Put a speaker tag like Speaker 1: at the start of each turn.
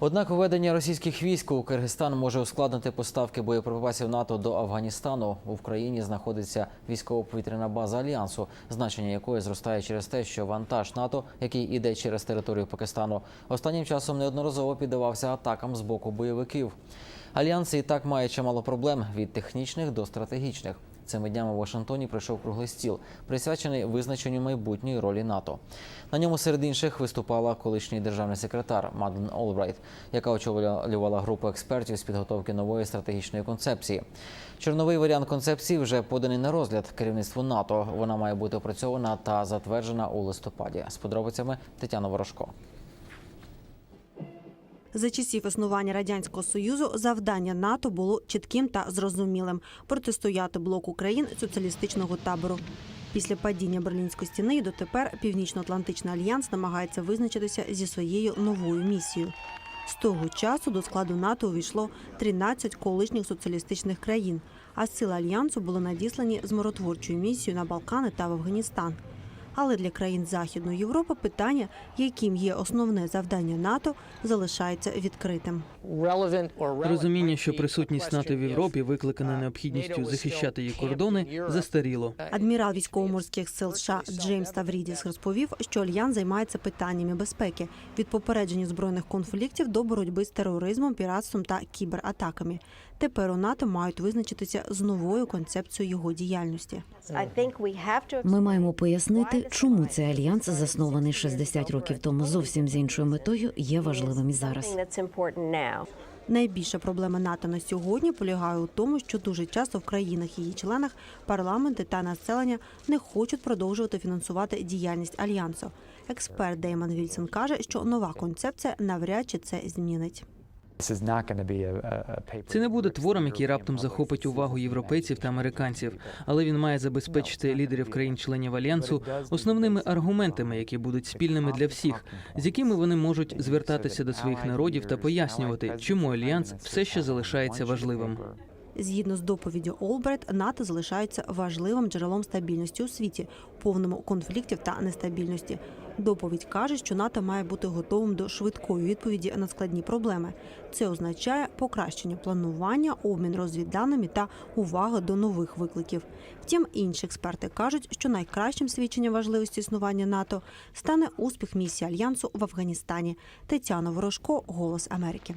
Speaker 1: Однак введення російських військ у Киргизстан може ускладнити поставки боєприпасів НАТО до Афганістану. У Україні знаходиться військово-повітряна база альянсу, значення якої зростає через те, що вантаж НАТО, який іде через територію Пакистану, останнім часом неодноразово піддавався атакам з боку бойовиків. Альянс і так має чимало проблем від технічних до стратегічних. Цими днями в Вашингтоні прийшов круглий стіл, присвячений визначенню майбутньої ролі НАТО. На ньому серед інших виступала колишній державний секретар Мадлен Олбрайт, яка очолювала групу експертів з підготовки нової стратегічної концепції. Чорновий варіант концепції вже поданий на розгляд керівництву НАТО. Вона має бути опрацьована та затверджена у листопаді. З подробицями Тетяна Ворожко.
Speaker 2: За часів існування радянського союзу завдання НАТО було чітким та зрозумілим протистояти блоку країн соціалістичного табору. Після падіння Берлінської стіни і дотепер Північно-Атлантичний альянс намагається визначитися зі своєю новою місією. З того часу до складу НАТО увійшло 13 колишніх соціалістичних країн, а сили альянсу були надіслані з миротворчою місією на Балкани та в Афганістан. Але для країн Західної Європи питання, яким є основне завдання НАТО, залишається відкритим.
Speaker 3: Розуміння, що присутність НАТО в Європі викликана необхідністю захищати її кордони, застаріло.
Speaker 2: Адмірал військово-морських сил США Джеймс Таврідіс розповів, що альянс займається питаннями безпеки від попередження збройних конфліктів до боротьби з тероризмом, піратством та кібератаками. Тепер у НАТО мають визначитися з новою концепцією його діяльності.
Speaker 4: Ми маємо пояснити, чому цей альянс, заснований 60 років тому зовсім з іншою метою, є важливим і зараз.
Speaker 2: Найбільша проблема НАТО на сьогодні полягає у тому, що дуже часто в країнах її членах парламенти та населення не хочуть продовжувати фінансувати діяльність альянсу. Експерт Деймон Вільсон каже, що нова концепція навряд чи це змінить.
Speaker 3: Це не буде твором, який раптом захопить увагу європейців та американців, але він має забезпечити лідерів країн-членів альянсу основними аргументами, які будуть спільними для всіх, з якими вони можуть звертатися до своїх народів та пояснювати, чому альянс все ще залишається важливим.
Speaker 2: Згідно з доповіддю Олбрайт, НАТО залишається важливим джерелом стабільності у світі, повному конфліктів та нестабільності. Доповідь каже, що НАТО має бути готовим до швидкої відповіді на складні проблеми. Це означає покращення планування, обмін розвідданими та увага до нових викликів. Втім, інші експерти кажуть, що найкращим свідченням важливості існування НАТО стане успіх місії альянсу в Афганістані. Тетяна Ворожко, Голос Америки.